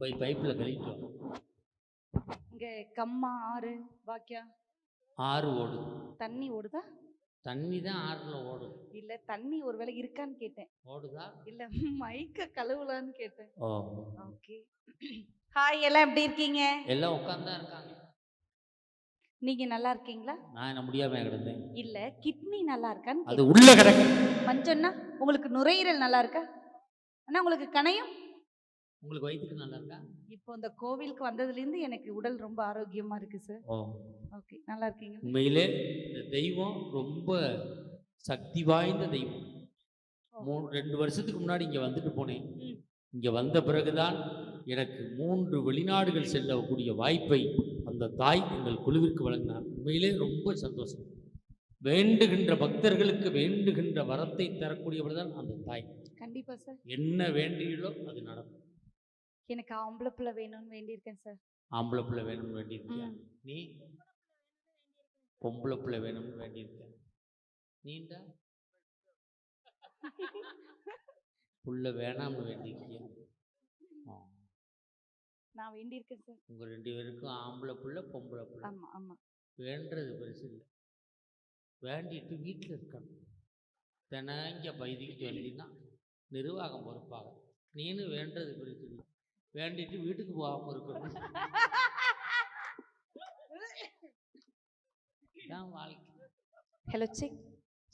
போய் பைப்பில் கழிட்டு வா. இங்க கம்மா ஆறு பாக்கியா ஆறு ஓடுது தண்ணி ஓடுதா? தண்ணி தான் ஆறுல ஓடும். இல்ல தண்ணி ஒருவேளை இருக்கான்னு கேட்டேன். ஓடுதா? இல்ல மைக்க கழுவலான்னு கேட்டேன். ஓ. ஓகே. ஹாய் எல்லாம் எப்படி இருக்கீங்க? எல்லாம் உட்காந்து இருக்காங்க. நீங்க நல்லா இருக்கீங்களா? நான் முடியாம கிடந்தேன். இல்ல கிட்னி நல்லா இருக்கான்னு அது உள்ள கிடக்கு. மஞ்சண்ணா உங்களுக்கு நுரையீரல் நல்லா இருக்கா? அண்ணா உங்களுக்கு கணையம்? உங்களுக்கு வயிற்றுக்கு நல்லா இருக்கா இப்போ இந்த கோவிலுக்கு வந்ததுல இருந்து எனக்கு உடல் ரொம்ப ஆரோக்கியமா இருக்கு சார். ஓ. ஓகே நல்லா இருக்கீங்க உண்மையிலே இந்த தெய்வம் ரொம்ப சக்தி வாய்ந்த தெய்வம். மூணு ரெண்டு வருஷத்துக்கு முன்னாடி இங்கே வந்துட்டு போனேன். இங்கே வந்த பிறகுதான் எனக்கு மூன்று வெளிநாடுகள் செல்லக்கூடிய வாய்ப்பை அந்த தாய் எங்கள் குழுவிற்கு வழங்கினார். உண்மையிலே ரொம்ப சந்தோஷம். வேண்டுகின்ற பக்தர்களுக்கு வேண்டுகின்ற வரத்தை தரக்கூடியவர் தான் அந்த தாய். கண்டிப்பா சார். என்ன வேண்டியதோ அது நடக்கும். எனக்கு ஆம்பளை பிள்ளை வேணும்னு வேண்டியிருக்கேன் சார். ஆம்பளை பிள்ளை வேணும்னு வேண்டியிருக்கியா. நீ பொம்பளை பிள்ளை வேணும்னு வேண்டியிருக்க. நீண்டா? புள்ள வேணாம்னு வேண்டியிருக்கியா. நான் வேண்டியிருக்கேன் சார். உங்க ரெண்டு பேருக்கும் ஆம்பளை புள்ள பொம்பளை புள்ள. ஆமா ஆமா. வேண்டுறது பெருசு இல்லை. வேண்டிட்டு வீட்டில் இருக்கணும். தினங்க பைதிக்கு வந்தீங்கன்னா நிர்வாகம் பொறுப்பாக. நீனு வேண்டது பெருசு இல்லை. வேண்டிட்டு வீட்டுக்கு போகாமல் இருக்கணும். வாழ்க்கை. ஹலோ செக்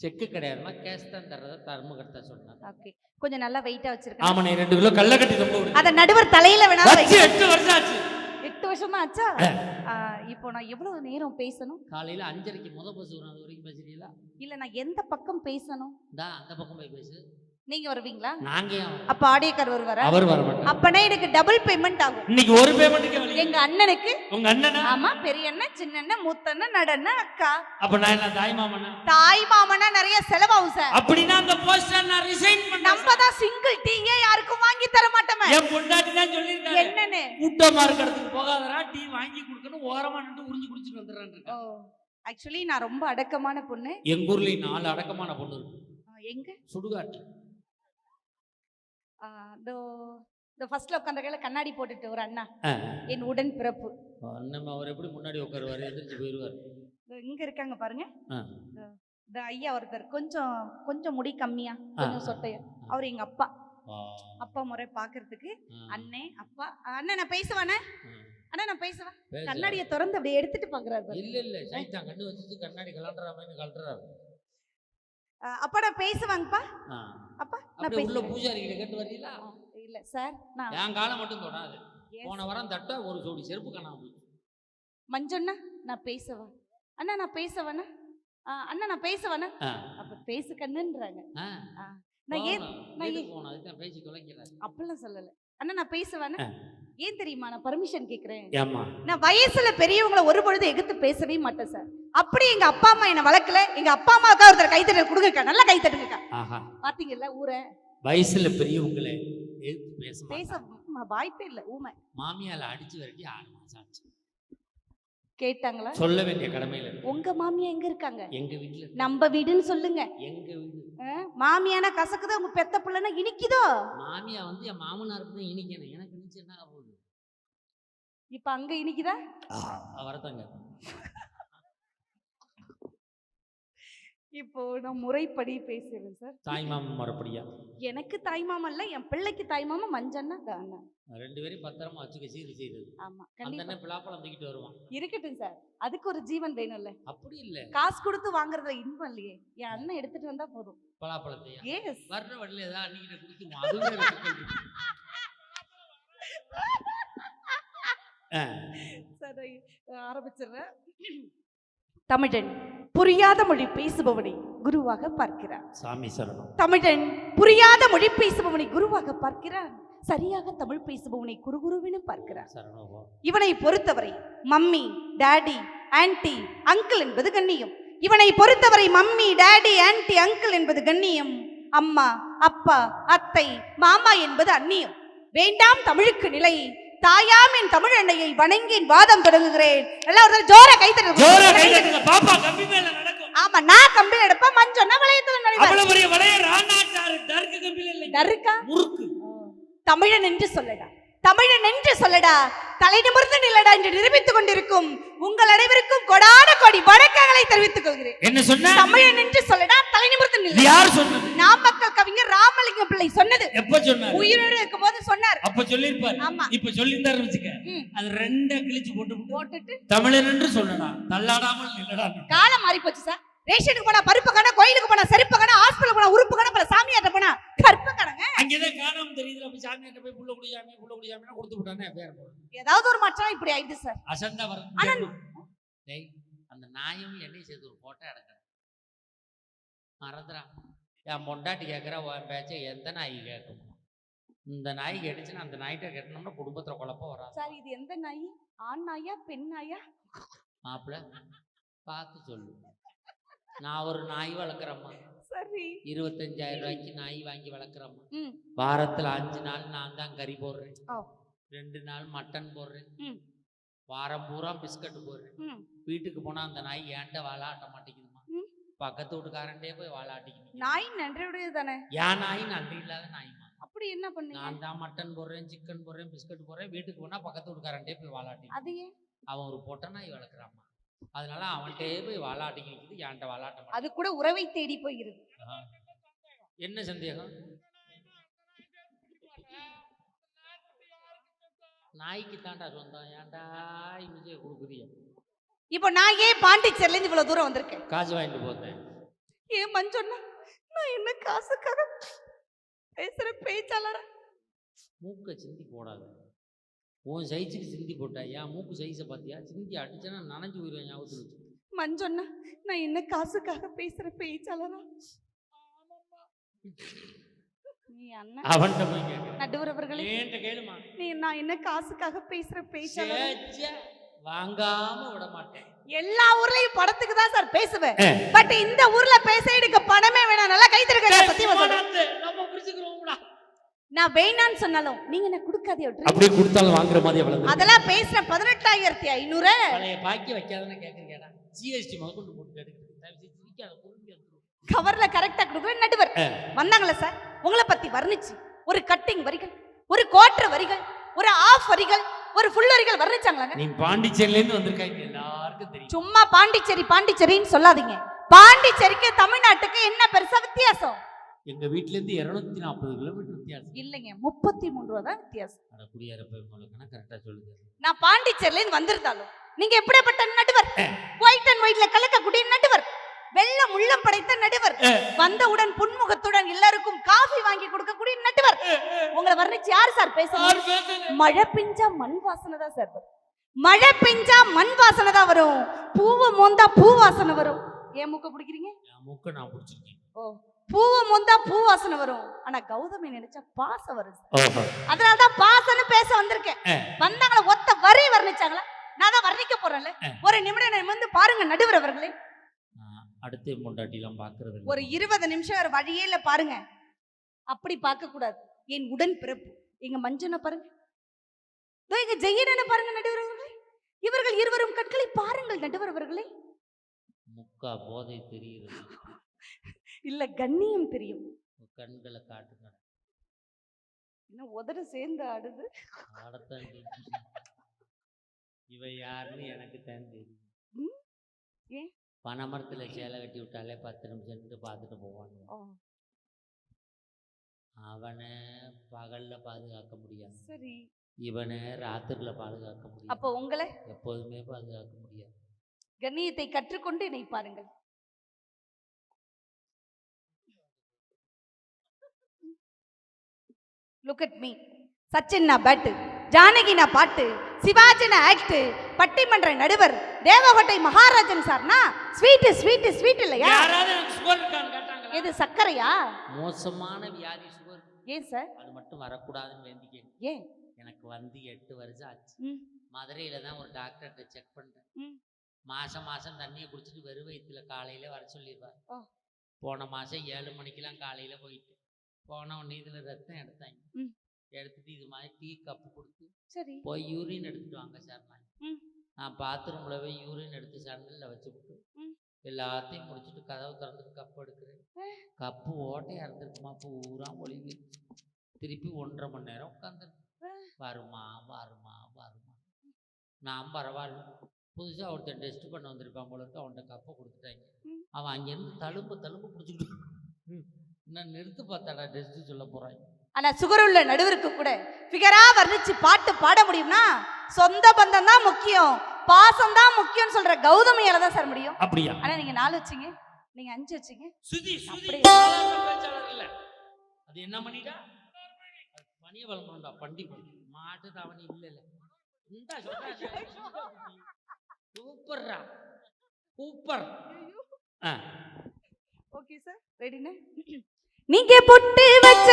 செக்கு கிடையாதுமா கேஷ் தான் தர்றதா தர்மகர்த்தா சொன்னார். ஓகே கொஞ்சம் நல்லா வெயிட்டா வச்சிருக்கேன். ஆமாண்ணே ரெண்டு கிலோ கல்ல கட்டி விடு அத நடுவர் தலையில வேணா எட்டு வருஷம் ஆச்சு. எட்டு வருஷம் தான் ஆச்சா? இப்போ நான் எவ்வளவு நேரம் பேசணும்? காலையில அஞ்சரைக்கு முத பஸ் வரும் அது வரைக்கும் பேசுறீங்களா? இல்ல நான் எந்த பக்கம் பேசணும்? இந்தா அந்த பக்கம் போய் பேசு. நீங்க வருவீங்களா? நாங்க? அப்ப ஆடியோக்கார் வருவாரா? அவர் வர மாட்டார். அப்பனா எனக்கு டபுள் பேமெண்ட் ஆகும். இன்னைக்கு ஒரு வழி எங்க அண்ணனுக்கு? உங்க அண்ணனா? ஆமா பெரிய அண்ணன் சின்ன அண்ணன் மூத்த அண்ணன் நடன அக்கா. அப்ப நான் என்ன தாய் மாமனா? தாய் மாமனா நிறைய செலவாகும் சார். அப்படின்னா அந்த போஸ்டர் நான் ரிசைன் பண்ண நம்ம தான் சிங்கிள் டீயே யாருக்கும் வாங்கி தர மாட்டோமே. என் பொண்டாட்டி தான் சொல்லியிருக்காரு என்னன்னு? கூட்டமா இருக்கிறதுக்கு போகாதடா டீ வாங்கி கொடுக்கணும் ஓரமா நின்று உறிஞ்சு குடிச்சிட்டு வந்துடுறான் ஓ ஆக்சுவலி நான் ரொம்ப அடக்கமான பொண்ணு. எங்க ஊர்ல நாலு அடக்கமான பொண்ணு இருக்கு. எங்க? சுடுகாட்டு. இதோ இந்த ஃபர்ஸ்ட்ல உட்காந்த கையில கண்ணாடி போட்டுட்டு ஒரு அண்ணா. என் உடன் பிறப்பு அண்ணன் அவர் எப்படி முன்னாடி உட்காருவாரு? இதோ இங்க இருக்காங்க பாருங்க. இந்த ஐயா ஒருத்தர் கொஞ்சம் கொஞ்சம் முடி கம்மியா கொஞ்சம் சொட்டையா. அவர் எங்க அப்பா. அப்பா முறை பாக்குறதுக்கு அண்ணே அப்பா அண்ணன் நான் பேசுவானே. அண்ணா நான் பேசுவேன் பேசு. கண்ணாடியை திறந்து அப்படியே எடுத்துட்டு பாக்குறாரு. இல்ல இல்ல சைத்தான் கண்ணு வச்சுட்டு கண்ணாடி கலண்டுற மாதிரி கலண்டுறாரு அப்பா நான் பேசுவாங்கப்பா. அப்பா நான் அப்படியே உள்ள பூஜாரிகளை கேட்டு வரீங்களா? இல்ல சார் நான் என் காலம் மட்டும் தொடாது. போன வாரம் தட்டா ஒரு ஜோடி செருப்பு காணாம போச்சு. மஞ்சண்ணா நான் பேசவா? அண்ணா நான் பேசவானா அண்ணா நான் பேசவானா. அப்ப பேசு கண்ணுன்றாங்க. நான் ஏன். நான் ஏன்- அதுதான் பேசி தொலைக்கிறாரு. அப்படிலாம் சொல்லல. அண்ணா நான் பேசவானா. ஏன் தெரியுமா? நான் பர்மிஷன் கேக்குறேன். ஏமா நான் வயசுல பெரியவங்கள ஒரு பொழுது எதிர்த்து பேசவே மாட்டேன் சார். அப்படி எங்க அப்பா அம்மா என்ன வளர்க்கல. எங்க அப்பா அம்மாவுக்கா ஒருத்தர் கைத்தட்டல் கொடுங்கக்கா. நல்லா கைத்தட்டுங்கக்கா ஆஹா. பாத்தீங்கல்ல ஊரை? வயசுல பெரியவங்களே எதிர்த்து பேச பேச வாய்ப்பே இல்ல ஊமை. மாமியால அடிச்சு விரட்டி ஆறு மாசம் ஆச்சு. கேட்டாங்களா? சொல்ல வேண்டிய கடமையில உங்க மாமியா எங்க இருக்காங்க? எங்க வீட்டுல. நம்ம வீடுன்னு சொல்லுங்க. எங்க வீடு? மாமியானா கசக்குதோ? உங்க பெத்த பிள்ளைனா இனிக்குதோ? மாமியா வந்து என் மாமனாருக்கு தான் இனிக்கணும். எனக்கு என்ன ஆக போகுது இப்ப அங்க இனிக்குதா? வரத்தாங்க இப்போ நான் முறைப்படி பேசுறேன் சார். தாய் மாமன் மறுபடியா எனக்கு தாய் மாமா இல்ல என் பிள்ளைக்கு தாய் மாமா மஞ்சன்னா தானா ரெண்டு பேரும் பத்திரமா வச்சுக்க சீர் செய்யுது ஆமா கண்டிப்பா. பிளாப்பழம் தூக்கிட்டு வருவான். இருக்கட்டும் சார். அதுக்கு ஒரு ஜீவன் வேணும்ல. அப்படி இல்ல. காசு கொடுத்து வாங்குறதுல இன்பம் இல்லையே. என் அண்ணன் எடுத்துட்டு வந்தா போதும். பலாப்பழத்தையா? எஸ் வர்ற வழியில ஏதாவது அன்னிக்கிட்ட கொடுத்துருவோம் அதுவே எனக்கு தெரியும். ஆ, சரி ஆரம்பிச்சிடுறேன். தமிழன் புரியாத மொழி பேசுபவனை குருவாக பார்க்கிறார் சாமி சரணம். தமிழன் புரியாத மொழி பேசுபவனை குருவாக பார்க்கிறான். சரியாக தமிழ் பேசுபவனை குருகுருவென பார்க்கிறார் இவனை பொறுத்தவரை மம்மி டாடி ஆன்ட்டி அங்கிள் என்பது கண்ணியம். இவனை பொறுத்தவரை மம்மி டாடி ஆன்ட்டி அங்கிள் என்பது கண்ணியம். அம்மா அப்பா அத்தை மாமா என்பது அந்நியம். வேண்டாம் தமிழுக்கு நிலை. தாயாம் என் தமிழ் அன்னையை வணங்கி வாதம் தொடங்குகிறேன். எல்லாம் ஒரு ஜோர ஜோரா கைத்தட்டு கைதட்டுங்க பாப்பா கம்பி மேல நடக்கும். ஆமா நான் கம்பில் எடுப்பேன் மஞ்சொன்னா வளையத்துல நுழைவேன் அவ்வளவு பெரிய வளைய ராணாச்சாரு டர்க்கு கம்பியில இல்லை டருக்கா? முறுக்கு. தமிழன் என்று சொல்லடா. தமிழன் என்று சொல்லடா. தலை நிமிர்ந்து நில்லடா என்று நிரூபித்துக் கொண்டிருக்கும் உங்கள் அனைவருக்கும் கொடான கோடி வணக்கங்களை தெரிவித்துக் கொள்கிறேன். என்ன சொன்ன? தமிழன் என்று சொல்லடா தலை நிமிர்ந்து இது நில்லடா. யார் சொன்னது? நாமக்கல் கவிஞர் ராமலிங்கம் பிள்ளை சொன்னது. எப்ப சொன்னார்? உயிரோடு இருக்கும் போது சொன்னார். அப்ப சொல்லிருப்பாரு ஆமா. இப்ப சொல்லியிருந்தாரு வச்சுக்க. அது ரெண்டா கிழிச்சு போட்டு போட்டுட்டு. தமிழன் என்று சொல்லடா. தள்ளாடாமல் இல்லடா காலம் மாறி போச்சு சார். ரேஷனுக்கு போனா பருப்பு கடை கோயிலுக்கு போனா செருப்பு கடை ஹாஸ்பிட்டல் போனா உறுப்பு கடை போனா சாமியாட்ட போனா கற்ப கடைங்க அங்கேதான் அப்ப சாமியாட்ட போய் புள்ள குடி சாமி புள்ள குடி சாமியா கொடுத்து விட்டானே பேர் ஏதாவது ஒரு மாற்றம் இப்படி ஆயிடுது சார். அசந்தா ஆனா- வர டேய் அந்த நாயும் எண்ணெய் சேர்த்து ஒரு போட்டோ எடுக்கிறேன். மறந்துறான். என் பொண்டாட்டி கேட்குறா உன் பேச்சை எந்த நாய் கேட்கும் இந்த நாய் கேட்டுச்சுன்னா அந்த நாய்கிட்ட கேட்டோம்னா குடும்பத்துல குழப்பம் வராது. சார் இது எந்த நாய்? ஆண் நாயா பெண் நாயா? மாப்பிள்ள பார்த்து சொல்லு. நான் ஒரு நாய் வளர்க்குறேம்மா சரி. இருபத்தஞ்சாயிரம் ரூபாய்க்கு நாய் வாங்கி வளர்க்குறேம்மா. ம். வாரத்துல அஞ்சு நாள் நான் தான் கறி போடுறேன். ரெண்டு நாள் மட்டன் போடுறேன். வாரம் பூரா பிஸ்கட் போடுறேன். வீட்டுக்கு போனா அந்த நாய் ஏன்ட்ட வாழாட்ட மாட்டேங்குதுமா. பக்கத்து வீட்டுக்காரன்டே போய் வாழாட்டிக்கணும் நாய் நன்றியுடையது தானே? என் நாய் நன்றி இல்லாத நாய்மா அப்படி என்ன பண்ணீங்க? நான் தான் மட்டன் போடுறேன் சிக்கன் போடுறேன் பிஸ்கட் போடுறேன் வீட்டுக்கு போனா பக்கத்து வீட்டுக்காரன்டே போய் வாழாட்டி அது ஏன்? அவன் ஒரு பொட்டை நாய் வளர்க்குறாம்மா. அதனால அவன்கிட்டே போய் வாழாட்டிக்கு நிற்குது என்கிட்ட வாழாட்ட மாட்டேன் அது கூட உறவை தேடி போகிறது என்ன சந்தேகம்? நாய்க்கு தாண்டா சொந்தம். ஏன்டா இமிஜியை கொடுக்குறிய? இப்போ நான் ஏன் பாண்டிச்சேரில இருந்து இவ்வளவு தூரம் வந்திருக்கேன்? காசு வாங்கிட்டு போத்தேன் ஏன் மஞ்சொன்னா நான் என்ன காசுக்காக பேசுற பேச்சாளர? மூக்கை சிந்தி போடாத. உன் சைஸுக்கு சிந்தி போட்டா ஏன் மூக்கு சைஸை பார்த்தியா சிந்தி அடிச்சேன்னா நனைஞ்சு போயிடுவேன் ஞாபகத்தில் வச்சு. மஞ்சொன்னா நான் என்ன காசுக்காக பேசுற பேச்சாளரா நீ அண்ணன். அவன்கிட்ட போய் கேட்க நடுவரவர்களே. என்கிட்ட கேளுமா நீ நான் என்ன காசுக்காக பேசுற பேச்சாளரா சேச்சே, வாங்காம விட மாட்டேன். எல்லா ஊர்லயும் படத்துக்கு தான் சார் பேசுவேன். பட் இந்த ஊர்ல பேச எனக்கு பணமே வேணாம். நல்லா கை தருங்க சத்தியமா சொல்றேன். போடாது, நான் வேணான்னு சொன்னாலும் நீங்க என்ன கொடுக்காதே அப்படியே கொடுத்தாலும் வாங்குற மாதிரி எவ்வளவு அதெல்லாம் பேசுற பதினெட்டாயிரத்தி ஐநூறு. பழைய பாக்கி வைக்காதன்னு ஜிஎஸ்டி போட்டு இருந்துரு. கவர்ல கரெக்டா கொடுக்குற நடுவர். வந்தாங்களா சார் உங்களை பத்தி வர்ணிச்சு. ஒரு கட்டிங் வரிகள் ஒரு கோட்ர வரிகள் ஒரு ஆஃப் வரிகள் ஒரு ஃபுல் வரிகள் வர்ணிச்சாங்களாங்க? நீ பாண்டிச்சேரில இருந்து வந்திருக்காங்க எல்லாருக்கும் தெரியும். சும்மா பாண்டிச்சேரி பாண்டிச்சேரின்னு சொல்லாதீங்க. பாண்டிச்சேரிக்கு தமிழ்நாட்டுக்கு என்ன பெருசா வித்தியாசம்? எங்க வீட்ல இருந்து இருநூத்தி நாற்பது கிலோமீட்டர் இல்லைங்க முப்பத்தி மூணு ரூபா தான் வித்தியாசம் நான் பாண்டிச்சேரில இருந்து வந்திருந்தாலும் நீங்க எப்படிப்பட்ட நடுவர்? ஒயிட் அண்ட் ஒயிட்ல கலக்கக்கூடிய நடுவர். வெள்ளம் உள்ளம் படைத்த நடுவர். வந்தவுடன் புன்முகத்துடன் எல்லாருக்கும் காஃபி வாங்கி கொடுக்கக்கூடிய நடுவர். உங்களை வர்ணிச்சு யார் சார் பேசுறது? மழை பெஞ்சா மண் வாசனை தான் சார் வரும். மழை பெஞ்சா மண் வாசனை தான் வரும். பூவை மோந்தா பூ வாசனை வரும். ஏன் மூக்க பிடிக்கிறீங்க? மூக்க நான் பிடிச்சிருக்கேன். ஓ. பூவை மோந்தா பூ வாசனை வரும். ஆனா கௌதமி நினைச்சா பாசம் வரும் சார். ஓஹோ. அதனாலதான் பாசம்னு பேச வந்திருக்கேன். வந்தாங்களா ஒத்த வரி வர்ணிச்சாங்களா? நான் தான் வர்ணிக்க போறேன்ல. ஒரு நிமிடம் நிமிர்ந்து பாருங்க நடுவர் அவர்களே. அடுத்த பொண்டாட்டிலாம் பாக்குறது. ஒரு இருபது நிமிஷம் ஒரு வழியே இல்ல பாருங்க. அப்படி பார்க்க கூடாது. என் உடன் பிறப்பு எங்க மஞ்சனை பாருங்க. எங்க ஜெயனனை பாருங்க நடுவர் அவர்களே. இவர்கள் இருவரும் கண்களை பாருங்கள் நடுவர் அவர்களே. முக்கா போதை தெரியுது இல்ல கண்ணியம் தெரியும். கண்களை காட்டுங்க. இன்னும் உதடு சேர்ந்து ஆடுது? ஆடத்தான். இவ யாருன்னு எனக்கு தான் தெரியும்? ஏன்? பனைமரத்துல சேலை கட்டி விட்டாலே பத்து நிமிஷம் இருந்து பார்த்துட்டு போவாங்க அவனை பகல்ல பாதுகாக்க முடியாது. சரி. இவனை ராத்திரில பாதுகாக்க முடியும் அப்போ உங்களை? எப்போதுமே பாதுகாக்க முடியாது. கண்ணியத்தை கற்றுக்கொண்டு என்னை லுக் அட் மீ சச்சின் நான் பேட்டு ஜானகி நான் பாட்டு சிவாஜி நான் ஆக்ட் பட்டிமன்ற நடுவர் தேவகோட்டை மகாராஜன் சார்னா ஸ்வீட் ஸ்வீட் ஸ்வீட் இல்லையா? யாராவது எனக்கு சுகர் இருக்கான்னு கேட்டாங்களா? எது சர்க்கரையா? மோசமான வியாதி சுகர் ஏன் சார் அது மட்டும் வரக்கூடாதுன்னு வேண்டிக்கேன். ஏன்? எனக்கு வந்து எட்டு வருஷம் ஆச்சு. மதுரையில தான் ஒரு டாக்டர்கிட்ட செக் ம். மாசம் மாசம் தண்ணியை குடிச்சிட்டு வெறும் வயிற்றுல காலையில வர சொல்லிடுவார். போன மாசம் ஏழு மணிக்கெல்லாம் காலையில போயிட்டு. போன உடனே இதுல ரத்தம் எடுத்தாங்க. எடுத்துட்டு இது மாதிரி டீ கப்பு கொடுத்து சரி. போய் யூரின் எடுத்துட்டு வாங்க சார் ம். நான் பாத்ரூம்ல போய் யூரின் எடுத்து சண்டல்ல வச்சுவிட்டு ம். எல்லாத்தையும் முடிச்சுட்டு கதவு திறந்துட்டு கப்பு எடுக்கிறேன். கப்பு ஓட்டையா இருந்திருக்குமா பூரா ஒளிவு திருப்பி ஒன்றரை மணி நேரம் உட்காந்துருக்கு வருமா வருமா வருமா. நான் பரவாயில்ல. புதுசாக ஒருத்தன் டெஸ்ட் பண்ண வந்திருப்பான் போல இருக்கு. அவன்கிட்ட கப்பை கொடுத்துட்டாங்க. அவன் அங்கேருந்து தழும்பு தழும்பு பிடிச்சிக்கிட்டு நான் நிறுத்து பார்த்தாடா டெஸ்ட்டு சொல்ல போகிறான் ஆனா சுகர் உள்ள நடுவருக்கு கூட ஃபிகரா வர்ணிச்சு பாட்டு பாட முடியும்னா சொந்த பந்தம் தான் முக்கியம். பாசம் தான் முக்கியம்னு சொல்ற கௌதமியால தான் சார் முடியும். அப்படியா? ஆனா நீங்க நாலு வச்சீங்க நீங்க அஞ்சு வச்சீங்க. சுதி சுதி இல்ல அது என்ன பண்ணிட்டா? பணிய வளர்ந்தா பண்டி மாட்டு தாவணி இல்ல இல்ல. இந்த சூப்பர்ரா. சூப்பர். ஓகே சார் ரெடினே நீங்க பொட்டு வச்ச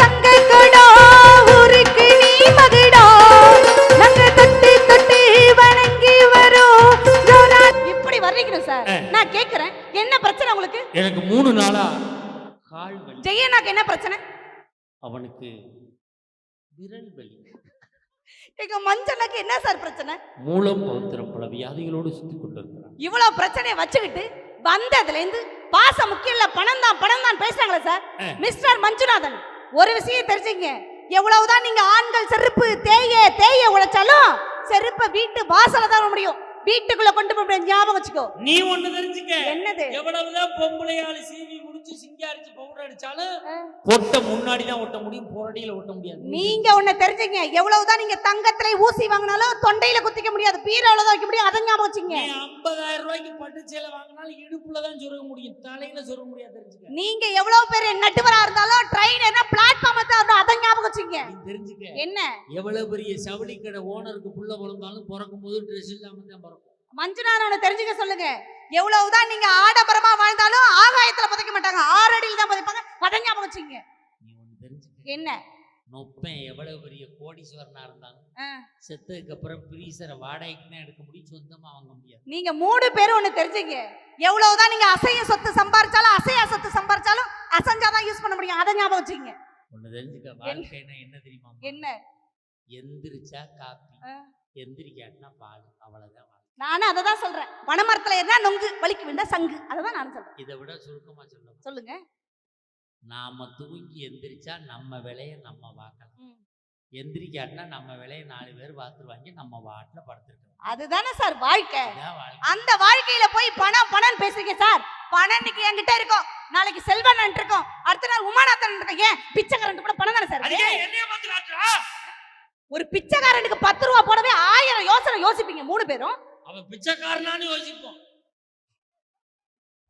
தங்க கொடோ ஊருக்கு நீ மகுடோ. நாங்க தொட்டு தொட்டு வணங்கி வரோம். ஜோரா. இப்படி வர்றீங்க சார். நான் கேக்குறேன். என்ன பிரச்சனை உங்களுக்கு? எனக்கு மூணு நாளா கால் வலி. ஜெயனாக்கு என்ன பிரச்சனை? அவனுக்கு விரல் வலி. எங்க மஞ்சளுக்கு என்ன சார் பிரச்சனை? மூலம் பௌத்திரம் பல வியாதிகளோடு சுத்தி கொண்டிருக்கிறான். இவ்வளவு பிரச்சனையை வச்சுக்கிட்டு வந்ததுல இருந்து பாசம் முக்கியம் இல்ல பணம் தான் பணம் தான் பேசுறாங்களே சார். மிஸ்டர் மஞ்சுநாதன் ஒரு விஷயம் தெரிஞ்சுங்க எவ்வளவுதான் நீங்க ஆண்கள் செருப்பு தேய தேய உழைச்சாலும் செருப்பை வீட்டு வாசல தான் முடியும். வீட்டுக்குள்ள கொண்டு போய் ஞாபகம் வச்சுக்கோ. நீ ஒண்ணு தெரிஞ்சுக்க. என்னது? எவ்வளவுதான் பொம்பளையாளு சீவி முடிச்சு சிங்காரிச்சு பவுடர் அடிச்சாலும். ஒட்ட முன்னாடி தான் ஒட்ட முடியும் புரடியில ஒட்ட முடியாது. நீங்க ஒண்ணு தெரிஞ்சுங்க எவ்வளவுதான் நீங்க தங்கத்துல ஊசி வாங்கினாலும் தொண்டையில குத்திக்க முடியாது. பீரோல தான் வைக்க முடியும். அதை ஞாபகம் வச்சுங்க ஐம்பதாயிரம் ரூபாய்க்கு பட்டு சேலை வாங்கினாலும் இடுப்புல தான் சொருக முடியும். தலையில சொருக முடியாது தெரிஞ்சுக்க. நீங்க எவ்வளவு பெரிய நட்டுவரா இருந்தாலும் ட்ரெயின் என்ன பிளாட்ஃபார்ம் தான் அதை ஞாபகம் வச்சுங்க தெரிஞ்சுக்க. என்ன? எவ்வளவு பெரிய சவுளி கடை ஓனருக்கு புள்ள பிறந்தாலும் பிறக்கும் போது ட்ரெஸ் இல்லாம தான் பிறக்கும். மஞ்சுநாதன் தெரிஞ்சுக்க சொல்லுங்க. எவ்வளவுதான் நீங்க ஆடம்பரமா வாழ்ந்தாலும் ஆகாயத்துல புதைக்க மாட்டாங்க. ஆறடியில் தான் புதைப்பாங்க. அதை ஞாபகம் வச்சுங்க நீ ஒண்ணு தெரிஞ்சுக்க. என்ன? நொப்பேன் எவ்வளவு பெரிய கோடீஸ்வரனா இருந்தாலும். செத்ததுக்கு அப்புறம் பிரீசரை வாடகைக்கு தான் எடுக்க முடியும். சொந்தமா வாங்க முடியாது. நீங்க மூணு பேரும் ஒண்ணு தெரிஞ்சுங்க. எவ்வளவுதான் நீங்க அசைய சொத்து சம்பாரிச்சாலும் அசையா சொத்து சம்பாரிச்சாலும் அசைஞ்சாதான் யூஸ் பண்ண முடியும். அதை ஞாபகம் வச்சுங்க. ஒண்ணு தெரிஞ்சுக்க. வாழ்க்கைன்னா என்ன தெரியுமா என்ன? எந்திரிச்சா காப்பி. எந்திரிக்காட்டினா பால். அவ்வளவுதான். நானும் அதை தான் சொல்றேன். பனைமரத்துல ஏறினா நொங்கு வலிக்கு விழுந்தா சங்கு. அதை தான் நான் சொல்றேன். இதை விட சுருக்கமா சொல்லணும் சொல்லுங்க. நாம தூங்கி எந்திரிச்சா நம்ம விலைய நம்ம பார்க்கலாம் ம். எந்திரிக்காட்டினா நம்ம விலைய நாலு பேர் பார்த்துருவாங்க நம்ம வாட்டில் படுத்துருக்கோம் அதுதானே சார் வாழ்க்கை. அந்த வாழ்க்கையில போய் பணம் பணம் பேசுறீங்க சார். பணம் இன்னைக்கு என்கிட்ட இருக்கும். நாளைக்கு செல்வன் இருக்கும். அடுத்த நாள் உமாநாதன் இருக்கும். ஏன்? பிச்சைக்காரன் கூட பணம் தானே சார் ஒரு பிச்சைக்காரனுக்கு பத்து ரூபா போடவே ஆயிரம் யோசனை யோசிப்பீங்க மூணு பேரும். அவன் பிச்சைக்காரனான்னு யோசிப்போம்.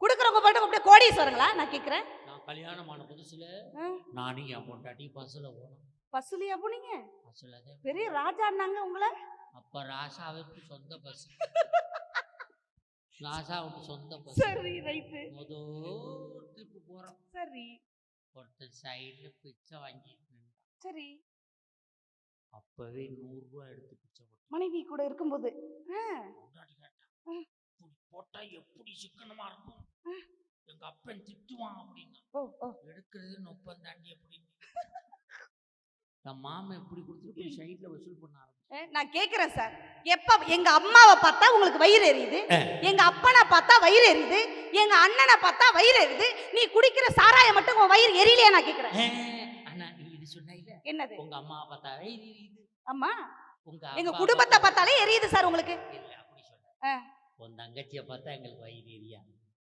குடுக்கறவங்க போட்டு அப்படியே கோடீஸ்வரங்களா? நான் கேக்குறேன். நான் கல்யாணமான புதுசுல ஆ. நானும் என் பொண்டாட்டி பஸ்ஸில் போனோம் பஸ்லயா போனீங்க? பஸ்ஸில் தான் பெரிய ராஜான்னாங்க உங்களை? அப்போ ராசாவுக்கு சொந்த பஸ். ராசாவுக்கு சொந்த பஸ். சரி ரைட்டு மொதல் ட்ரிப்பு போகிறோம் சரி. ஒருத்தர் சைடில் பிச்சை வாங்கிட்டு சரி. அப்போவே நூறுரூவா எடுத்து பிச்சை மனைவி கூட இருக்கும்போது. கேட்டான் போட்டா எப்படி சிக்கனமா இருக்கும்? எங்க அப்பன் திட்டுவான் அப்படின்னு ஓ எடுக்கிறது நொப்பம் தாண்டி எப்படி என் மாமன் எப்படி கொடுத்துட்டு போய் சைட்ல வசூல் பண்ண ஆரம்பிச்சு நான் கேக்குறேன் சார். எப்ப எங்க அம்மாவை பார்த்தா உங்களுக்கு வயிறு எரியுது. எங்க அப்பனை பார்த்தா வயிறு எரியுது? எங்க அண்ணனை பார்த்தா வயிறு எரியுது? நீ குடிக்கிற சாராயம் மட்டும் உன் வயிறு எரியலையா நான் கேக்குறேன் அண்ணா நீ இது சொன்ன இல்ல என்னது? உங்க அம்மா பார்த்தாவே இது இது அம்மா? உங்க எங்க குடும்பத்தை பார்த்தா- பார்த்தாலே எரியுது சார் உங்களுக்கு. இல்ல அப்படி. சொல்ல உன் தங்கச்சியை பார்த்தா எங்களுக்கு வயிறு எரியா?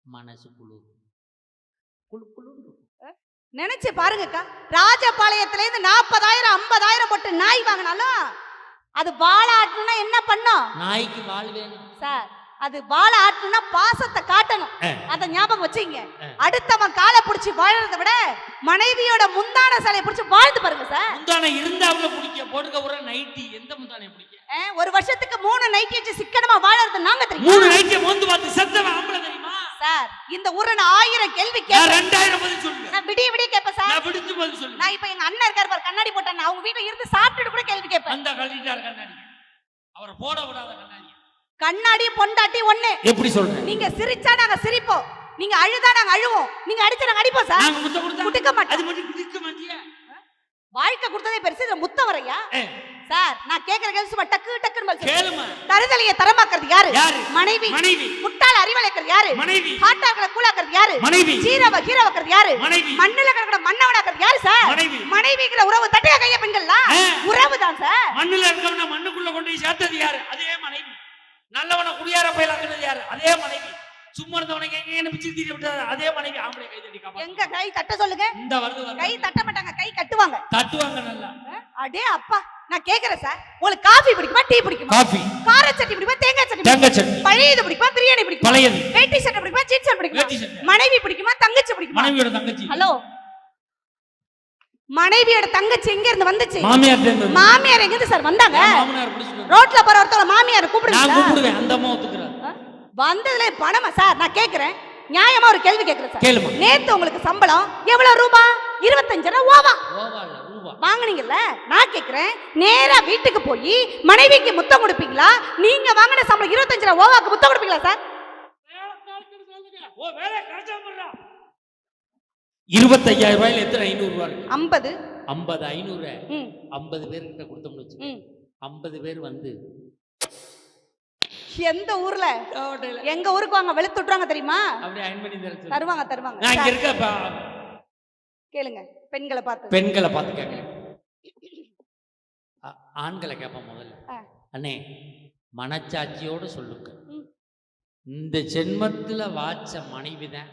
மனசு குழு குழு குழுன்னு. நினைச்சு பாருங்கக்கா. ராஜபாளையத்துல இருந்து நாற்பதாயிரம் ஐம்பதாயிரம் போட்டு நாய் வாங்கினாலும் அது வாழை ஆட்டணும்னா என்ன பண்ணும் நாய்க்கு வாழ் வேணும். சார். அது வாழை ஆட்டணும்னா பாசத்தை காட்டணும். அத ஞாபகம் வச்சுங்க. அடுத்தவன் காலை பிடிச்சி வாழறதை விட மனைவியோட முந்தான சாலையை பிடிச்சி வாழ்ந்து பாருங்க சார். முந்தானை இருந்தாவுல பிடிக்க போட்டுக்க ஒரு நைட்டி எந்த முந்தானை பிடிக்க? ஒரு வருஷத்துக்கு மூணு நைட்டி வச்சு சிக்கனமா வாழறது நாங்க மூணு தெரியும் நைட்டியை மோந்து பார்த்து செத்தவன் ஆம்பளை தெரியுமா? சார் இந்த ஊர்ல நான் ஆயிரம் கேள்வி கேட்பேன். ரெண்டாயிரம் பதில் சொல்லுவேன். நான் விடிய விடிய கேட்பேன் சார். நான் பிடிச்சு பதில் சொல்லுவேன். நான் இப்ப எங்க அண்ணன் இருக்காரு பாரு கண்ணாடி போட்டேன் அவங்க வீட்டுல இருந்து சாப்பிட்டுட்டு கூட கேள்வி கேட்பேன். அந்த கழட்டிட்டார் கண்ணாடி அவரை போட விடாத கண்ணாடி கண்ணாடி பொண்டாட்டி ஒண்ணு. எப்படி சொல்றேன் நீங்க சிரிச்சா நாங்க சிரிப்போம். நீங்க அழுதா நாங்க அழுவோம். நீங்க அடிச்சா நாங்க அடிப்போம் சார். முத்த குடுக்க மாட்டோம். வாழ்க்கை கொடுத்ததே பெருசு. இதுல முத்தம் வரையா? சார் நான் கேக்குற கேள்வி சும்மா டக்கு டக்குன்னு தருதலையை தரமாக்குறது யாரு? மனைவி. முட்டாள அறிவழைக்கிறது யாரு? மனைவி. ஹாட்டாக்களை கூலாக்குறது யாரு? மனைவி. சீரவ ஹீரோவாக்குறது யாரு? மனைவி. மண்ணுல கிடக்கிற மண்ணவனாக்குறது யாரு சார்? மனைவி. மனைவிங்கிற உறவு தட்டுக கைய பெண்கள்லாம். உறவு தான் சார். மண்ணுல இருக்கவன மண்ணுக்குள்ள கொண்டு சேர்த்தது யாரு? அதே மனைவி. நல்லவனை குடியார பயிலாக்குனது யாரு? அதே மனைவி. சும்மா இருந்தவனை எங்க பிச்சு தீட்டி விட்டது? அதே மனைவி ஆம்பளை கை தட்டி காப்பாத்து. எங்க கை தட்ட சொல்லுங்க. இந்த வருது. கை தட்ட மாட்டாங்க. கை கட்டுவாங்க. தட்டுவாங்க நல்லா. அடே அப்பா நான் கேக்குறேன் சார் உங்களுக்கு காஃபி பிடிக்குமா டீ பிடிக்குமா? காஃபி கார சட்னி பிடிக்குமா தேங்காய் சட்னி பிடிக்குமா? தேங்காய் சட்னி. பழையது பிடிக்குமா பிரியாணி பிடிக்குமா? பழையது. வேட்டி சட்டை பிடிக்குமா ஜீன்ஸ் ஷர்ட் பிடிக்குமா? சட்டை. மனைவி பிடிக்குமா தங்கச்சி பிடிக்குமா? மனைவியோட தங்கச்சி. ஹலோ மனைவியோட தங்கச்சி எங்க இருந்து வந்துச்சு? மாமியார் மாமியார் எங்க இருந்து சார் வந்தாங்க. ரோட்ல போற ஒருத்தவங்க மாமியார் நான் கூப்பிடுங்க கூப்பிடுவேன். அந்த அம்மா வந்ததுல பணமா? சார் நான் கேக்குறேன். நியாயமா ஒரு கேள்வி கேக்குறேன் சார். நேத்து உங்களுக்கு சம்பளம் எவ்வளவு ரூபா? இருபத்தஞ்சாயிரம் ஓவா. ஓவா ரூபா. வாங்குனீங்கல்ல? நான் கேக்குறேன். நேரா வீட்டுக்கு போய் மனைவிக்கு முத்தம் கொடுப்பீங்களா? நீங்க வாங்கின சம்பளம் இருபத்தஞ்சாயிரம் ஓவாக்கு முத்தம் கொடுப்பீங்களா சார் ஓ வேலை கிடைச்சா போடுறா இருபத்தையாயிரம் ரூபாயில எத்தனை? ஐநூறு ரூபாய் இருக்கு. ஐம்பது. ஐம்பது ஐநூறு. ஐம்பது பேர்கிட்ட கொடுத்தோம்னு வச்சு ஐம்பது பேர் வந்து எந்த ஊர்ல? எங்க ஊருக்கு வாங்க? வெளுத்து விட்டுறாங்க தெரியுமா. தருவாங்க தருவாங்க. கேளுங்க. பெண்களை பார்த்து. பெண்களை பார்த்து கேட்கல ஆ- ஆண்களை கேட்பேன் முதல்ல. அண்ணே மனச்சாட்சியோடு சொல்லுங்க. இந்த ஜென்மத்துல வாச்ச மனைவி தான்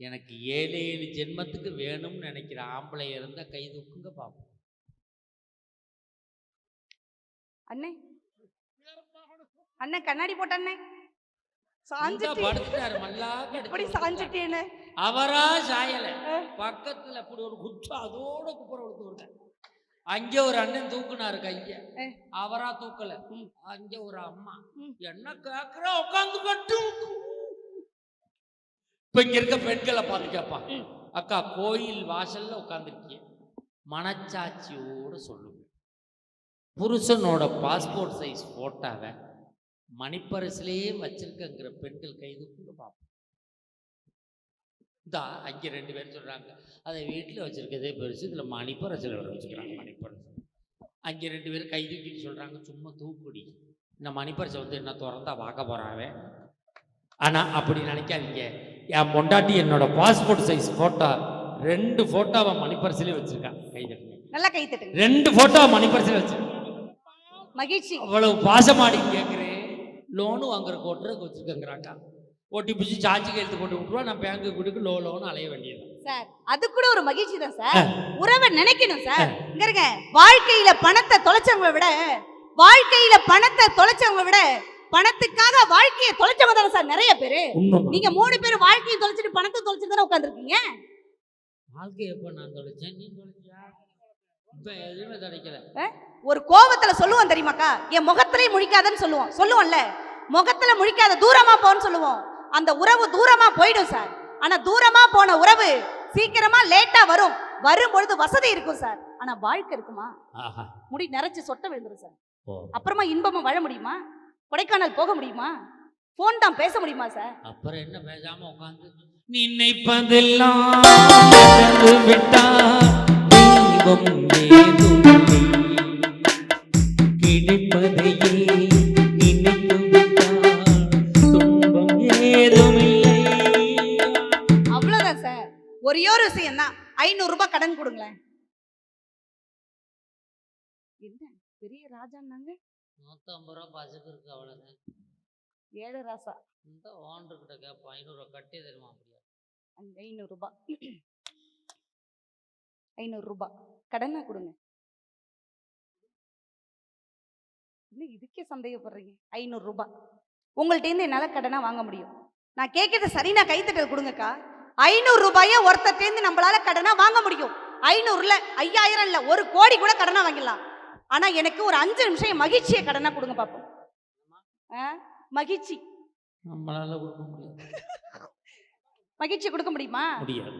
எனக்கு ஏழு ஏழு ஜென்மத்துக்கு வேணும்னு நினைக்கிற ஆம்பளை இருந்தா கை தூக்குங்க பாப்போம். அண்ணே. அண்ணே கண்ணாடி போட்ட அண்ணே. சாஞ்சிட்டேன்னு அவரா சாயல. பக்கத்துல அப்படி ஒரு குச்சா அதோட குப்புற விட்டேன். அங்கே ஒரு அண்ணன் தூக்குனாரு கைய. அவரா தூக்கல. அங்க ஒரு அம்மா. என்ன கேக்குற உட்காந்து கட்டும் இப்ப இங்க இருக்க பெண்களை பார்த்து கேட்பான். அக்கா கோயில் வாசல்ல உட்காந்துருக்கீங்க மனச்சாட்சியோட சொல்லுங்க. புருஷனோட பாஸ்போர்ட் சைஸ் போட்டாவை மணிப்பரிசிலேயே வச்சிருக்கங்கிற பெண்கள் கைதுக்குள்ள பார்ப்போம். இதா அங்கே ரெண்டு பேர் சொல்றாங்க. அதை வீட்டில் வச்சிருக்கதே பெருசு இதில் மணிப்பரசில் வர வச்சுக்கிறாங்க மணிப்பரசு. அங்கே ரெண்டு பேரும் கை தூக்கிட்டு சொல்றாங்க சும்மா தூக்குடி. இந்த மணிப்பரசை வந்து என்ன திறந்தா பார்க்க போறாவே? ஆனா அப்படி நினைக்காதீங்க. என் பொண்டாட்டி என்னோட பாஸ்போர்ட் சைஸ் போட்டோ ரெண்டு போட்டோவை மணிப்பரிசிலே வச்சிருக்கான். கை தட்டுங்க. நல்லா கை தட்டுங்க. ரெண்டு போட்டோ மணிப்பரிசில் வச்சிருக்கான். மகிழ்ச்சி. அவ்வளவு பாசமாடி கேட்குறேன் லோனு வாங்குற கோட்டுறதுக்கு வச்சுருக்கேங்கிறாக்கா ஓட்டி பிடிச்சி சார்ஜ் கையெழுத்து போட்டு விட்டுருவா நான் பேங்க்கு கொடுக்கு லோ லோன்னு அலைய வேண்டியது சார் அது கூட ஒரு மகிழ்ச்சி தான் சார். உறவை நினைக்கணும் சார். இங்க இருங்க. வாழ்க்கையில பணத்தை தொலைச்சவங்களை விட வாழ்க்கையில பணத்தை தொலைச்சவங்களை விட பணத்துக்காக வாழ்க்கையை தொலைச்சவங்க தானே சார் நிறைய பேரு. நீங்க மூணு பேர் வாழ்க்கையை தொலைச்சிட்டு பணத்தை தொலைச்சிட்டு தானே உட்காந்துருக்கீங்க வாழ்க்கை எப்போ நான் தொலைச்சேன்? நீ தொலைச்சியா? இப்போ எதுவுமே தொலைக்கல. ஒரு கோவத்துல சொல்லுவோம் தெரியுமாக்கா? என் முகத்திலே முழிக்காதன்னு சொல்லுவோம். சொல்லுவோம்ல? முகத்துல முழிக்காத தூரமா போன்னு சொல்லுவோம். அந்த உறவு தூரமா போயிடும் சார். ஆனா தூரமா போன உறவு சீக்கிரமா லேட்டா வரும். வரும்பொழுது வசதி இருக்கும் சார். ஆனா வாழ்க்கை இருக்குமா? முடி நிறைச்சு சொட்ட விழுந்துரும் சார். அப்புறமா இன்பமா வாழ முடியுமா? கொடைக்கானல் போக முடியுமா? போன் தான் பேச முடியுமா சார் அப்புறம் என்ன பேசாம உட்காந்து நினைப்பதெல்லாம். கிடைப்பதையே நினைத்து துன்பம் ஏதுமில்லை. அவ்வளவுதான் சார் ஒரே ஒரு விஷயம் தான் ஐநூறு ரூபாய் கடன் கொடுங்களேன். என்ன? பெரிய ராஜான்னாங்க? நூற்றம்பது ரூபா பஸ்ஸுக்கு இருக்கு அவ்வளோதான் ஏழு ராசா. இந்த ஓனர்கிட்ட கேட்போம் ஐநூறுரூவா கட்டி தருமா அப்படியா? அங்க ஐநூறு ரூபாய் ஐநூறு ரூபாய் கடனா கொடுங்க. என்ன இதுக்கே சந்தேகப்படுறீங்க? ஐநூறு ரூபாய் உங்கள்ட்ட இருந்து என்னால கடனா வாங்க முடியும். நான் கேட்கறது சரி நான் கைத்தட்டல் கொடுங்கக்கா. ஐநூறு ரூபாய ஒருத்தர்ட்ட இருந்து நம்மளால கடனா வாங்க முடியும். ஐநூறுல ஐயாயிரம் இல்ல ஒரு கோடி கூட கடனா வாங்கிடலாம். ஆனா எனக்கு ஒரு அஞ்சு நிமிஷம் மகிழ்ச்சியை கடனா கொடுங்க பாப்போம்? மகிழ்ச்சி. நம்மளால கொடுக்க முடியாது. மகிழ்ச்சி கொடுக்க முடியுமா?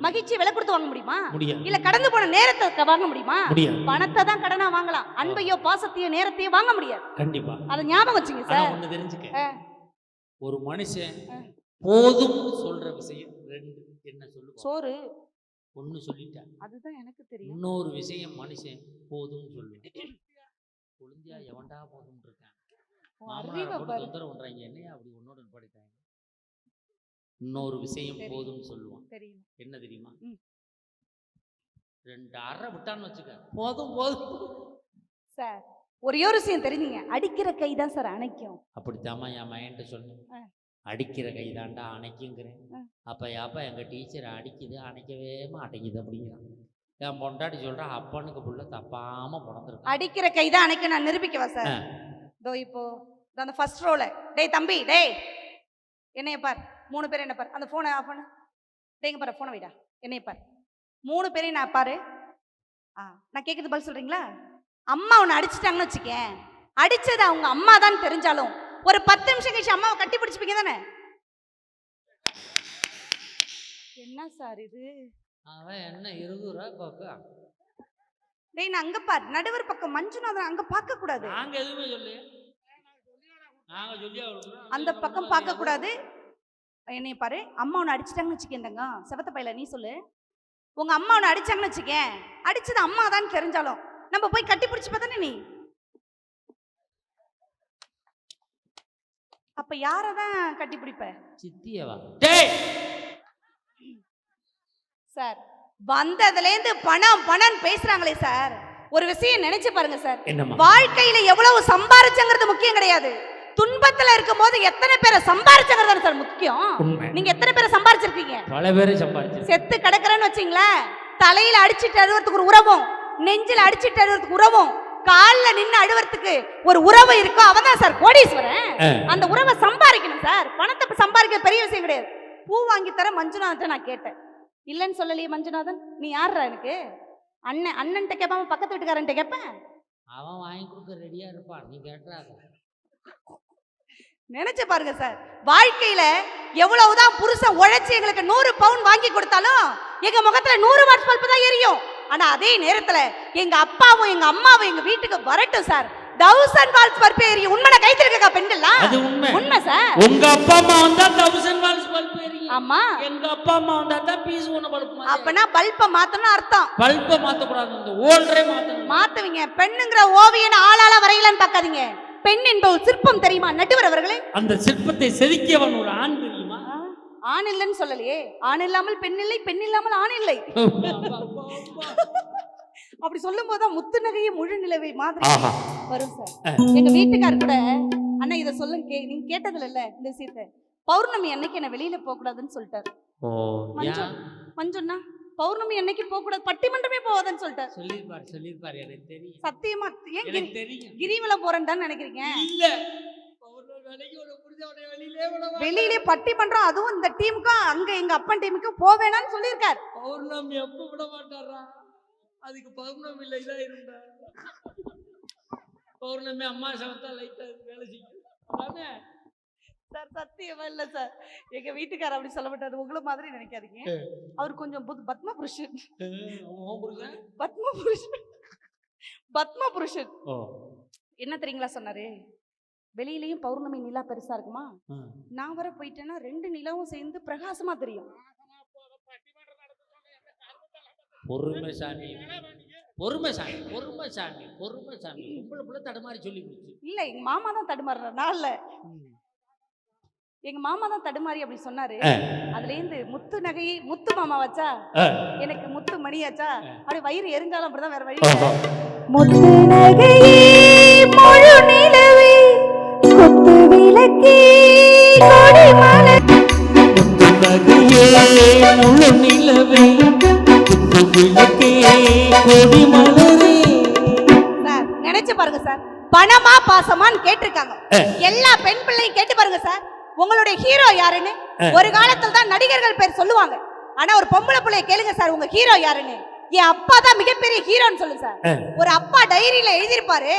மகிழ்ச்சி விலை கொடுத்து வாங்க முடியுமா? இல்ல கடந்து போன நேரத்தை வாங்க முடியுமா? பணத்தை தான் கடனா வாங்கலாம். அன்பையோ பாசத்தையோ நேரத்தையோ வாங்க முடியாது. கண்டிப்பா. அதை ஞாபகம் வச்சுங்க சார். ஒண்ணு தெரிஞ்சுக்க. ஒரு மனுஷன். போதும் சொல்ற விஷயம் ரெண்டு. என்ன சொல்லுவோம் சோறு. ஒன்னு சொல்லிட்டேன். அதுதான் எனக்கு தெரியும். இன்னொரு விஷயம் மனுஷன் போதும்னு சொல்லுவேன். கொழுந்தியா எவன்டா போதும் இருக்கான் தொந்தரவு பண்றாங்க. என்னையா அப்படி உன்னோட படித்தாங்க இன்னொரு விஷயம். போதும்னு சொல்லுவான். தெரியும். என்ன தெரியுமா. ரெண்டு அரை விட்டான்னு வச்சுக்க. போதும் போதும். சார் ஒரே ஒரு விஷயம் தெரிஞ்சுங்க. அடிக்கிற கை தான் சார் அணைக்கும். அப்படித்தாம்மா என் மையன்ட்ட சொன்னேன். அடிக்கிற கை தாண்டா அணைக்குங்கிறேன். அப்போ ஏப்பா எங்கள் டீச்சர் அடிக்குது அணைக்கவே மாட்டேங்குது அப்படிங்கிறான். என் பொண்டாட்டி சொல்கிறா அப்பனுக்கு புள்ள தப்பாமல் பிறந்திருக்கான் அடிக்கிற கை தான் அணைக்க நான் நிரூபிக்கவா சார். இதோ இப்போ அந்த ஃபர்ஸ்ட் ரோல டேய் தம்பி டேய் என்னைய பார் மூணு பேர் என்ன பார் அந்த ஃபோனை ஆஃப் பண்ணு. டேங்க பாரு ஃபோனை வைடா என்னைய பார். மூணு பேரையும் நான் பாரு. ஆ நான் கேட்குறது பதில் சொல்றீங்களா? அம்மா உன்னை அடிச்சிட்டாங்கன்னு வச்சுக்கேன். அடிச்சது அவங்க அம்மா தான் தெரிஞ்சாலும் ஒரு பத்து நிமிஷம் கழிச்சு அம்மாவை கட்டி பிடிச்சிப்பீங்க தானே? என்ன சார் இது? அவன் என்ன இருபது ரூபா கோக்கா டேய் நான் அங்க பார். நடுவர் பக்கம் மஞ்சுநாதன் அங்க பார்க்க கூடாது. நாங்கள் எதுவுமே சொல்லு நாங்கள் சொல்லி அந்த பக்கம் பார்க்க கூடாது. என்னைய பாரு அம்மா உன்னை அடிச்சிட்டாங்கன்னு வச்சுக்கேன் தங்க செவத்த பையில நீ சொல்லு. உங்க அம்மா உன்னை அடிச்சாங்கன்னு வச்சுக்கேன். அடிச்சது அம்மா தான் தெரிஞ்சாலும். நம்ம போய் கட்டி பிடிச்சு தானே நீ? அப்ப யாரை தான் கட்டி பிடிப்ப? சித்தியவா? டேய்! சார் வந்ததுலேருந்து பணம் பணம் பேசுறாங்களே சார். ஒரு விஷயம் நினைச்சு பாருங்க சார். வாழ்க்கையில எவ்வளவு சம்பாரிச்சங்கிறது முக்கியம் கிடையாது. துன்பத்துல இருக்கும்போது எத்தனை பேரை சம்பாரிச்சங்கிறது சார் முக்கியம். நீங்க எத்தனை பேரை சம்பாரிச்சிருக்கீங்க? பல பேரை சம்பாதிச்சு செத்து கிடக்குறேன்னு வச்சுங்களேன் தலையில அடிச்சிட்டு அழுவறதுக்கு ஒரு உறவும் நெஞ்சில அடிச்சிட்டு அழுவறதுக்கு உறவும் கால்ல நின்னு அழுவறதுக்கு ஒரு உறவு இருக்கோ அவன் தான் சார் கோடீஸ்வரன். அந்த உறவை சம்பாதிக்கணும் சார். பணத்தை சம்பாதிக்க பெரிய விஷயம் கிடையாது. பூ வாங்கி தர மஞ்சுநாதன் நான் கேட்டேன். இல்லைன்னு சொல்லலையே மஞ்சுநாதன். நீ யாருடா எனக்கு? அண்ணன் அண்ணன்ட்ட கேட்பாம பக்கத்து வீட்டுக்காரன்ட்ட கேட்பேன் அவன் வாங்கி கொடுக்க ரெடியா இருப்பான். நீ கேட்டுறாத நினைச்சு பாருங்க சார். வாழ்க்கையில எவ்வளவுதான் புருஷன் உழைச்சு எங்களுக்கு நூறு பவுன் வாங்கி கொடுத்தாலும் எங்க முகத்துல நூறு வாட்ஸ் பல்பு தான் எரியும். ஆனா அதே நேரத்துல எங்க அப்பாவும் எங்க அம்மாவும் எங்க வீட்டுக்கு வரட்டும் சார். தௌசண்ட் வாட்ஸ் பல்பு எரியும். உண்மை கைத்திருக்கா பெண்கள்லாம்? உண்மை. சார். உங்க அப்பா அம்மா வந்தா தௌசண்ட் பல்ப் எரியும் ஆமா. எங்க அப்பா அம்மா வந்தா தான் பீஸ் ஒண்ணு பல்ப் அப்பனா பல்ப மாத்தணும் அர்த்தம். பல்பை மாத்தக்கூடாது இந்த ஓல்டரே மாத்தணும். மாத்துவீங்க. பெண்ணுங்கிற ஓவியன் ஆளாள வரையலான்னு பார்க்காதீங்க. பெண் என்பது சிற்பம் தெரியுமா? நடுவர் அவர்களே. அந்த சிற்பத்தை செதுக்கியவன் ஒரு ஆண் தெரியுமா? ஆண் இல்லைன்னு சொல்லலையே. ஆண் இல்லாமல் பெண் இல்லை பெண் இல்லாமல் ஆண் இல்லை. அப்படி சொல்லும் போதுதான் முத்து நகையை முழு நிலவை மாதிரி வரும் சார். எங்க வீட்டுக்கார் கூட அண்ணா இதை சொல்லுங்க கே நீங்க கேட்டதுல இல்ல இந்த விஷயத்த. பௌர்ணமி அன்னைக்கு என்ன வெளியில போக கூடாதுன்னு சொல்லிட்டாரு மஞ்சு. மஞ்சுண்ணா பௌர்ணமி அன்னைக்கு போக கூடாது பட்டிமன்றமே போகாதுன்னு சொல்லிட்டாரு. சொல்லிருப்பாரு சொல்லிருப்பாரு எனக்கு தெரியும். சத்தியமா ஏன் கிரி தெரியும். கிரிவலம் போறேன்னு தான் நினைக்கிறீங்க? இல்ல. பௌர்ணமி வெளியிலே. வெளியிலே பட்டிமன்றம் அதுவும் இந்த டீமுக்கும் அங்க எங்க அப்பன் டீமுக்கும் போவேணான்னு சொல்லியிருக்காரு. பௌர்ணமி எப்ப விட மாட்டாரா? அதுக்கு பௌர்ணமியில இதா இருந்தா. பௌர்ணமி அம்மா சமத்தா லைட்டா வேலை செய்யும்? சார் சத்தியமா இல்ல சார். எங்க வீட்டுக்காரர் அப்படி சொல்ல மாட்டாரு. உங்களை மாதிரி நினைக்காதீங்க. அவர் கொஞ்சம் புத்- பத்ம புருஷன்? பத்ம புருஷன் பத்ம புருஷன் ஓ. என்ன தெரியுங்களா சொன்னாரு? வெளியிலயும் பௌர்ணமி நிலா பெருசா இருக்குமா. நான் வர போயிட்டேன்னா ரெண்டு நிலாவும் சேர்ந்து பிரகாசமா தெரியும். பொறுமை சாமி பொறுமை சாமி பொறுமை சாமி பொறுமை சாமி உங்களை புள்ள தடுமாறி சொல்லி இல்ல எங்க மாமா தான் தடுமாறுற நான் இல்ல. எங்க மாமா தான் தடுமாறி அப்படி சொன்னாரு. அதுல இருந்து முத்து நகையை முத்து மாமா வச்சா? எனக்கு முத்து மணியாச்சா? அப்படி வயிறு எரிஞ்சாலும் அப்படிதான் வேற வழி. முத்து நகையே முழு நிலவே குத்து விளக்கே கொடிமலை முழு நிலவே விளக்கே கொடி மலரே. நினைச்சு பாருங்க சார். பணமா பாசமான்னு கேட்டிருக்காங்க. எல்லா பெண் பிள்ளையும் கேட்டு பாருங்க சார். உங்களுடைய ஹீரோ யாருன்னு? ஒரு காலத்துல தான் நடிகர்கள் பேர் சொல்லுவாங்க. ஆனா ஒரு பொம்பளை பிள்ளைய கேளுங்க சார் உங்க ஹீரோ யாருன்னு. என் அப்பா தான் மிகப்பெரிய ஹீரோன்னு சொல்லுங்க சார். ஒரு அப்பா டைரியில எழுதியிருப்பாரு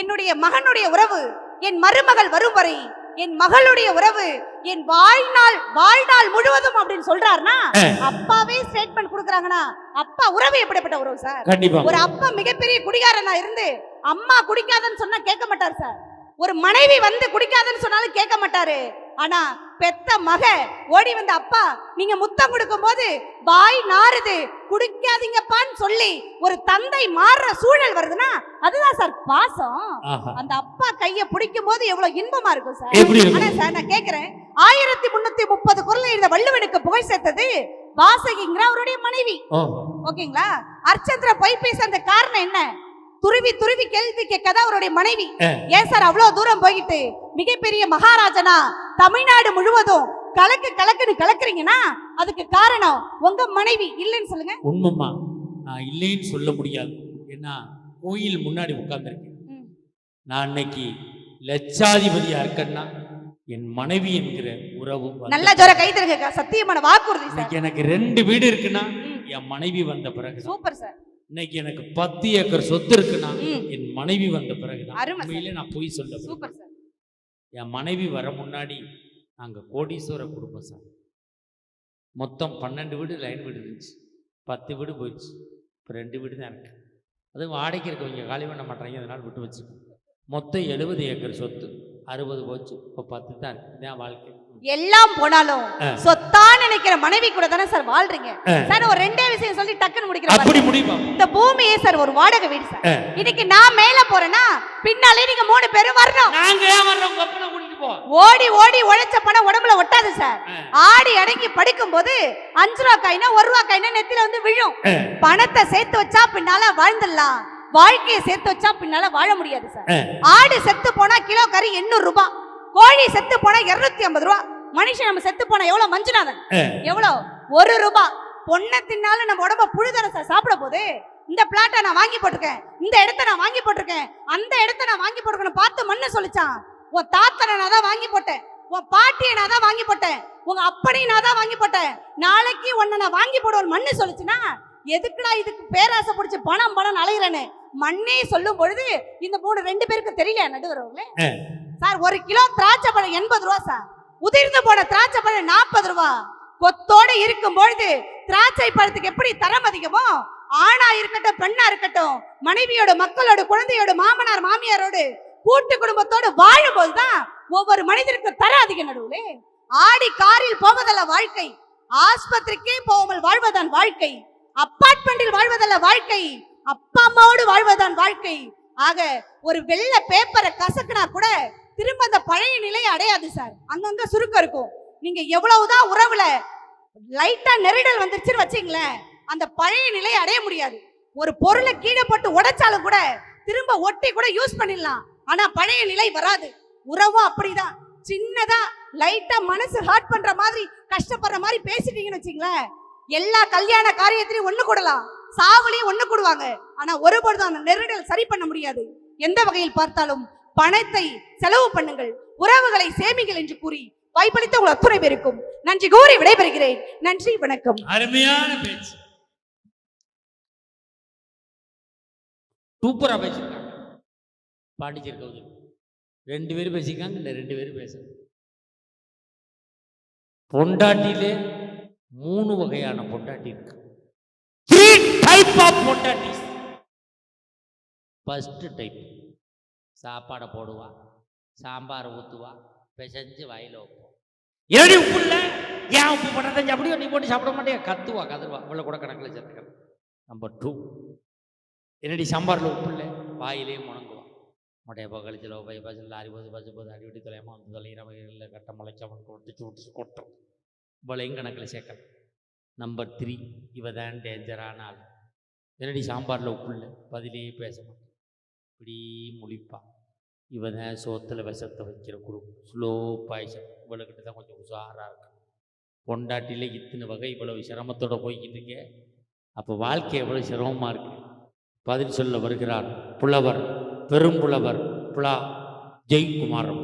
என்னுடைய மகனுடைய உறவு என் மருமகள் வரும் வரை என் மகளுடைய உறவு என் வாழ்நாள் வாழ்நாள் முழுவதும் அப்படின்னு சொல்றாருன்னா. அப்பாவே ஸ்டேட்மெண்ட் கொடுக்குறாங்கன்னா அப்பா உறவு எப்படிப்பட்ட உறவு சார்? ஒரு அப்பா மிகப்பெரிய குடிகாரனா இருந்து அம்மா குடிக்காதன்னு சொன்னா கேட்க மாட்டார் சார். ஒரு மனைவி வந்து குடிக்காதன்னு சொன்னாலும் கேட்க மாட்டாரு. ஆனா பெத்த மக ஓடி வந்த அப்பா நீங்க முத்தம் கொடுக்கும் போது வாய் நாறுது குடிக்காதீங்கப்பான்னு சொல்லி ஒரு தந்தை மாறுற சூழல் வருதுன்னா அதுதான் சார் பாசம். அந்த அப்பா கைய பிடிக்கும் போது எவ்வளவு இன்பமா இருக்கும் சார். ஆனா சார் நான் கேக்குறேன் ஆயிரத்தி முன்னூத்தி முப்பது குரல் எழுத வள்ளுவனுக்கு புகழ் சேர்த்தது வாசகிங்கிற அவருடைய மனைவி. ஓகேங்களா? அர்ச்சந்திர பொய் பேச அந்த காரணம் என்ன? துருவி துருவி கேள்வி கேட்கதா அவருடைய மனைவி. ஏன் சார் அவ்வளவு தூரம் போயிட்டு மிகப்பெரிய மகாராஜனா தமிழ்நாடு முழுவதும் கலக்கு கலக்குன்னு கலக்குறீங்கன்னா அதுக்கு காரணம் உங்க மனைவி இல்லைன்னு சொல்லுங்க. உண்மைம்மா. நான் இல்லைன்னு சொல்ல முடியாது. ஏன்னா கோயில் முன்னாடி உட்கார்ந்துருக்கேன். நான் அன்னைக்கு லட்சாதிபதியா இருக்கேன்னா என் மனைவி என்கிற உறவு நல்ல ஜோர கை தருங்க சத்தியமான வாக்குறுதி எனக்கு ரெண்டு வீடு இருக்குன்னா. என் மனைவி வந்த பிறகு சூப்பர் சார். இன்னைக்கு எனக்கு பத்து ஏக்கர் சொத்து இருக்குன்னா. என் மனைவி வந்த பிறகுதான். உண்மையிலே நான் போய் சொல்ல சூப்பர் சார். என் மனைவி வர முன்னாடி நாங்கள் கோடீஸ்வர குடும்பம் சார். மொத்தம் பன்னெண்டு வீடு லைன் வீடு இருந்துச்சு. பத்து வீடு போயிடுச்சு. இப்போ ரெண்டு வீடு தான் இருக்கு. அது வாடகைக்கு இருக்கவங்க காலி பண்ண மாட்டாங்க அதனால விட்டு வச்சுருக்கோம் மொத்தம் எழுபது ஏக்கர் சொத்து. அறுபது போச்சு. இப்போ பத்து தான் இருக்கு இதான் வாழ்க்கை. எல்லாம் போனாலும் ஆ. சொத்தான் நினைக்கிற மனைவி கூட தானே சார் வாழ்றீங்க. சார் ஒரு ரெண்டே விஷயம் சொல்லி டக்குன்னு முடிக்கிற அப்படி முடியுமா இந்த பூமியே சார் ஒரு வாடகை வீடு சார். இன்னைக்கு நான் மேல போறேன்னா பின்னாலே நீங்க மூணு பேரும் வரணும் நாங்க ஏன் வர்றோம் கூட்டிட்டு போ ஓடி ஓடி உழைச்ச பணம் உடம்புல ஒட்டாது சார். ஆடி அடங்கி படிக்கும் போது அஞ்சு ரூபா காய்னா ஒரு ரூபா காய்னா நெத்தில வந்து விழும். பணத்தை சேர்த்து வச்சா பின்னால வாழ்ந்துடலாம் வாழ்க்கையை சேர்த்து வச்சா பின்னால வாழ முடியாது சார். ஆடு செத்து போனா கிலோ கறி எண்ணூறு ரூபாய் கோழி செத்து போனா இருநூத்தி ஐம்பது ரூபா. மனுஷன் நம்ம செத்து போனா எவ்வளவு மஞ்சுநாதன். எவ்வளவு ஒரு ரூபாய் பொண்ணை தின்னாலும் நம்ம உடம்ப புழுதான சார் சாப்பிட போது இந்த பிளாட்டை நான் வாங்கி போட்டிருக்கேன். இந்த இடத்த நான் வாங்கி போட்டிருக்கேன். அந்த இடத்த நான் வாங்கி போட்டிருக்கேன் பார்த்து மண்ணு சொல்லிச்சான். உன் தாத்தனை நான் தான் வாங்கி போட்டேன். உன் பாட்டியை நான் தான் வாங்கி போட்டேன். உங்க அப்படி நான் தான் வாங்கி போட்டேன். நாளைக்கு உன்னை நான் வாங்கி போடுவேன் மண்ணு சொல்லுச்சுன்னா எதுக்குடா இதுக்கு பேராசை பிடிச்சி பணம் பணம் அலையிறேன்னு? மண்ணே சொல்லும் பொழுது இந்த மூணு ரெண்டு பேருக்கு தெரியல நடுவரவங்களே. சார் ஒரு கிலோ திராட்சை பழம் எண்பது ரூபா சார். உதிர்ந்து போன திராட்சை பழம் நாற்பது ரூபா. கொத்தோடு இருக்கும் பொழுது திராட்சை பழத்துக்கு எப்படி தரம் அதிகமோ ஆணா இருக்கட்டும் பெண்ணா இருக்கட்டும் மனைவியோட மக்களோட குழந்தையோட மாமனார் மாமியாரோடு கூட்டு குடும்பத்தோடு வாழும்போது தான் ஒவ்வொரு மனிதருக்கும் தர அதிகம் நடுவுலே. ஆடி காரில் போவதல்ல வாழ்க்கை. ஆஸ்பத்திரிக்கே போகாமல் வாழ்வதான் வாழ்க்கை. அப்பார்ட்மெண்டில் வாழ்வதல்ல வாழ்க்கை. அப்பா அம்மாவோடு வாழ்வதான் வாழ்க்கை. ஆக ஒரு வெள்ள பேப்பரை கசக்குனா திரும்ப அந்த பழைய நிலை அடையாது சார். அங்கங்க சுருக்கம் இருக்கும். நீங்க எவ்வளவுதான் உறவுல லைட்டா நெருடல் வந்துருச்சுன்னு வச்சுங்களேன் அந்த பழைய நிலை அடைய முடியாது. ஒரு பொருளை கீழே போட்டு உடைச்சாலும் கூட திரும்ப ஒட்டி கூட யூஸ் பண்ணிடலாம். ஆனா பழைய நிலை வராது. உறவும் அப்படிதான். சின்னதா லைட்டா மனசு ஹார்ட் பண்ற மாதிரி கஷ்டப்படுற மாதிரி பேசிட்டீங்கன்னு வச்சுங்களேன் எல்லா கல்யாண காரியத்திலையும் ஒண்ணு கூடலாம். சாவுலையும் ஒண்ணு கூடுவாங்க. ஆனா ஒருபொழுதும் அந்த நெருடல் சரி பண்ண முடியாது. எந்த வகையில் பார்த்தாலும் பணத்தை செலவு பண்ணுங்கள் உறவுகளை சேமிங்கள் என்று கூறி வாய்ப்பளித்த உங்கள் அத்துணை பேருக்கும் நன்றி கூறி விடைபெறுகிறேன். நன்றி வணக்கம். அருமையான பேச்சு. சூப்பரா பேசியிருக்காங்க. பாண்டிச்சேரி கௌதம் ரெண்டு பேரும் பேசியிருக்காங்க இல்லை ரெண்டு பேரும் பேசுறாங்க. பொண்டாட்டிலே மூணு வகையான பொண்டாட்டி இருக்கு. த்ரீ டைப் ஆஃப் பொண்டாட்டி ஃபர்ஸ்ட் டைப் சாப்பாடை போடுவா சாம்பார் ஊற்றுவா பிசைஞ்சு வாயில வைப்போம் ஏடி உப்பு இல்லை ஏன் உப்பு போட்டதை அப்படியே நீ போட்டு சாப்பிட மாட்டேன் கத்துவா கதருவா இவ்வளோ கூட கணக்கில் சேர்த்துக்கிறேன் நம்பர் டூ என்னடி சாம்பாரில் உப்பு இல்லை வாயிலே முணங்குவா. முட்டைய பக்கழிச்சில் போய் பஸ்ஸில் லாரி போது பஸ் போது அடி விட்டு தொலைமா வந்து தொலைகிற வகையில் கட்ட முளைச்சவன் கொடுத்து விட்டுச்சு கொட்டும். இவ்வளையும் கணக்கில் சேர்க்கணும். நம்பர் த்ரீ இவ தான் டேஞ்சரான ஆள் என்னடி சாம்பாரில் உப்பு இல்லை பதிலே பேச மாட்டேன் இப்படி முழிப்பான். இவன் சோத்தில் விஷத்தை வைக்கிற குரு ஸ்லோ பாய்ச்சல் இவளுக்கிட்ட தான் கொஞ்சம் உஷாராக இருக்கு பொண்டாட்டியில் இத்தனை வகை இவ்வளவு சிரமத்தோட போய்கிட்டு இருக்கே அப்போ வாழ்க்கை எவ்வளோ சிரமமாக இருக்கு. பதில் சொல்ல வருகிறார் புலவர். பெரும்புலவர். புலா. ஜெய்குமாரம்.